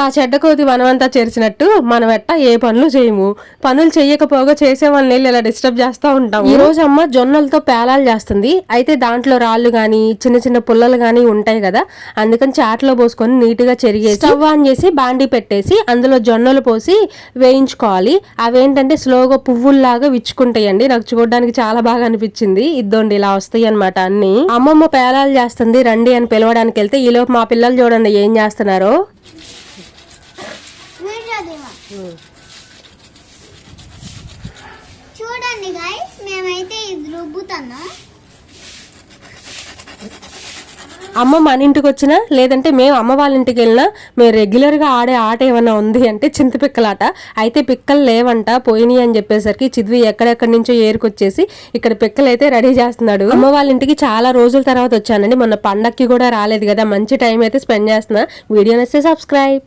తా చెడ్డ కోతి మనమంతా చేర్చినట్టు మనం ఎట్టా ఏ పనులు చేయము. పనులు చెయ్యకపోగా చేసే వాళ్ళని వెళ్ళి ఇలా డిస్టర్బ్ చేస్తూ ఉంటాం ఈ రోజు అమ్మ జొన్నలతో పేలాలు చేస్తుంది. అయితే దాంట్లో రాళ్ళు గాని చిన్న చిన్న పుల్లలు గాని ఉంటాయి కదా అందుకని చాట్లో పోసుకొని నీట్గా చెరిగేసి స్టవ్ ఆన్ చేసి బాండి పెట్టేసి అందులో జొన్నలు పోసి వేయించుకోవాలి. అవేంటంటే స్లోగా పువ్వుల్లాగా విచ్చుకుంటాయండి. నాకు చూడడానికి చాలా బాగా అనిపించింది. ఇద్దోండి ఇలా వస్తాయి అనమాట అన్ని. అమ్మమ్మ పేలాలు చేస్తుంది రండి అని పిలవడానికి వెళ్తే ఈలోపు మా పిల్లలు చూడండి ఏం చేస్తున్నారో. చూడండి గాయస్ మేమైతే ఇది రుబ్బుతున్నాం. అమ్మ మన ఇంటికి వచ్చినా లేదంటే మేము అమ్మ వాళ్ళ ఇంటికి వెళ్ళినా మేము రెగ్యులర్గా ఆడే ఆట ఏమైనా ఉంది అంటే చింత పిక్కలాట అయితే పిక్కలు లేవంట పోయినాయి అని చెప్పేసరికి చిద్వి ఎక్కడెక్కడి నుంచో ఏరుకొచ్చేసి ఇక్కడ పిక్కలు అయితే రెడీ చేస్తున్నాడు. అమ్మ వాళ్ళ ఇంటికి చాలా రోజుల తర్వాత వచ్చానండి. మొన్న పండక్కి కూడా రాలేదు కదా మంచి టైం అయితే స్పెండ్ చేస్తున్నా. వీడియో నచ్చితే సబ్స్క్రైబ్